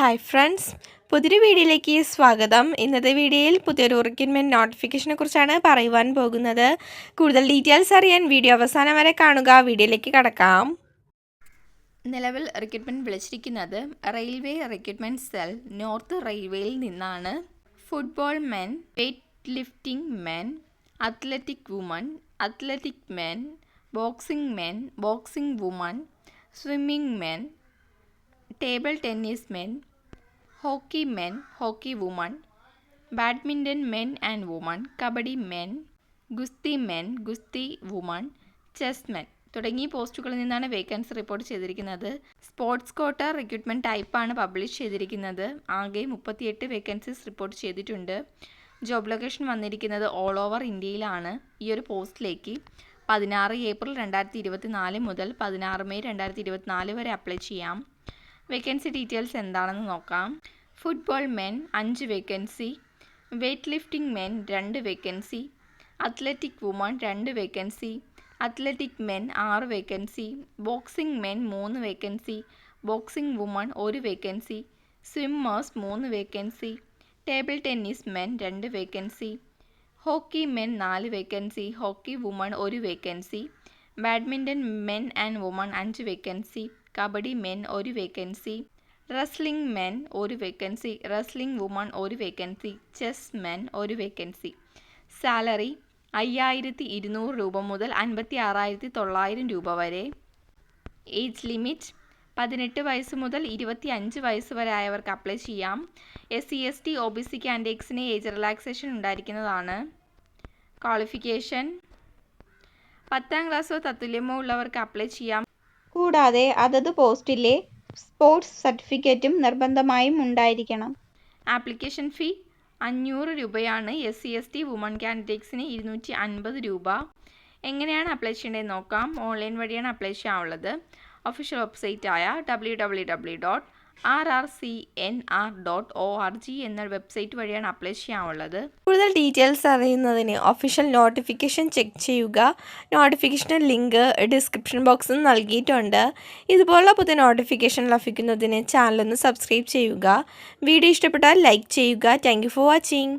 Hi friends പുതിയൊരു വീഡിയോയിലേക്ക് സ്വാഗതം. ഇന്നത്തെ വീഡിയോയിൽ പുതിയൊരു റിക്രൂട്ട്മെന്റ് നോട്ടിഫിക്കേഷനെ കുറിച്ചാണ് പറയുവാൻ പോകുന്നത്. കൂടുതൽ ഡീറ്റെയിൽസ് അറിയാൻ വീഡിയോ അവസാനം വരെ കാണുക. വീഡിയോയിലേക്ക് കടക്കാം. നിലവിൽ റിക്രൂട്ട്മെന്റ് വിളിച്ചിരിക്കുന്നത് റെയിൽവേ റിക്രൂട്ട്മെന്റ് സെൽ നോർത്ത് റെയിൽവേയിൽ നിന്നാണ്. Football men weight lifting men athletic woman athletic men boxing men boxing woman swimming men table tennis men hockey men hockey woman badminton men and woman kabaddi men ഗുസ്തി men ഗുസ്തി woman chess men തുടങ്ങിയ പോസ്റ്റുകളിൽ നിന്നാണ് vacancy report ചെയ്തിരിക്കുന്നത്. Sports quota recruitment ടൈപ്പാണ് publish ചെയ്തിരിക്കുന്നത്. ആകെ മുപ്പത്തിയെട്ട് വേക്കൻസീസ് റിപ്പോർട്ട് ചെയ്തിട്ടുണ്ട്. ജോബ് ലൊക്കേഷൻ വന്നിരിക്കുന്നത് ഓൾ ഓവർ ഇന്ത്യയിലാണ്. ഈ ഒരു പോസ്റ്റിലേക്ക് പതിനാറ് ഏപ്രിൽ രണ്ടായിരത്തി ഇരുപത്തി നാല് മുതൽ പതിനാറ് മെയ് രണ്ടായിരത്തി ഇരുപത്തിനാല് വരെ അപ്ലൈ ചെയ്യാം. വേക്കൻസി ഡീറ്റെയിൽസ് എന്താണെന്ന് നോക്കാം. ഫുട്ബോൾ മെൻ അഞ്ച് വേക്കൻസി വെയ്റ്റ് ലിഫ്റ്റിംഗ് മെൻ രണ്ട് വേക്കൻസി അത്ലറ്റിക് വുമൺ രണ്ട് വേക്കൻസി അത്ലറ്റിക് മെൻ ആറ് വേക്കൻസി ബോക്സിംഗ് മെൻ മൂന്ന് വേക്കൻസി ബോക്സിംഗ് വുമൺ ഒരു വേക്കൻസി സ്വിമ്മേഴ്സ് മൂന്ന് വേക്കൻസി ടേബിൾ ടെന്നീസ് മെൻ രണ്ട് വേക്കൻസി ഹോക്കി മെൻ നാല് വേക്കൻസി ഹോക്കി വുമൺ ഒരു vacancy badminton men and woman അഞ്ച് വേക്കൻസി കബഡി മെൻ ഒരു വേക്കൻസി റെസ്ലിംഗ് മെൻ ഒരു വേക്കൻസി റെസ്ലിംഗ് വുമൺ ഒരു വേക്കൻസി ചെസ് മെൻ ഒരു വേക്കൻസി. സാലറി അയ്യായിരത്തി ഇരുന്നൂറ് രൂപ മുതൽ അൻപത്തി ആറായിരത്തി തൊള്ളായിരം രൂപ വരെ. ഏജ് ലിമിറ്റ് പതിനെട്ട് വയസ്സ് മുതൽ ഇരുപത്തി അഞ്ച് വയസ്സ് വരെ ആയവർക്ക് അപ്ലൈ ചെയ്യാം. S C S T O B C കാൻഡിഡേറ്റ്സിന് age relaxation ഉണ്ടായിരിക്കുന്നതാണ്. ക്വാളിഫിക്കേഷൻ പത്താം ക്ലാസ്സോ തത്തുല്യമോ ഉള്ളവർക്ക് അപ്ലൈ ചെയ്യാം. കൂടാതെ അതത് പോസ്റ്റിലെ സ്പോർട്സ് സർട്ടിഫിക്കറ്റും നിർബന്ധമായും ഉണ്ടായിരിക്കണം. ആപ്ലിക്കേഷൻ ഫീ അഞ്ഞൂറ് രൂപയാണ് S C S T woman കാൻഡിഡേറ്റ്സിന് ഇരുന്നൂറ്റി അൻപത് രൂപ. എങ്ങനെയാണ് അപ്ലൈ ചെയ്യേണ്ടതെന്ന് നോക്കാം. ഓൺലൈൻ വഴിയാണ് അപ്ലൈ ചെയ്യാനുള്ളത്. Official വെബ്സൈറ്റായ W W W dot R R C N R dot O R G എന്ന വെബ്സൈറ്റ് വഴിയാണ് അപ്ലൈ ചെയ്യാനുള്ളത്. കൂടുതൽ ഡീറ്റെയിൽസ് അറിയുന്നതിന് ഒഫീഷ്യൽ നോട്ടിഫിക്കേഷൻ ചെക്ക് ചെയ്യുക. നോട്ടിഫിക്കേഷൻ ലിങ്ക് ഡിസ്ക്രിപ്ഷൻ ബോക്സിൽ നൽകിയിട്ടുണ്ട്. ഇതുപോലുള്ള പുതിയ നോട്ടിഫിക്കേഷൻ ലഭിക്കുന്നതിന് ചാനലൊന്ന് സബ്സ്ക്രൈബ് ചെയ്യുക. വീഡിയോ ഇഷ്ടപ്പെട്ടാൽ ലൈക്ക് ചെയ്യുക. Thank for watching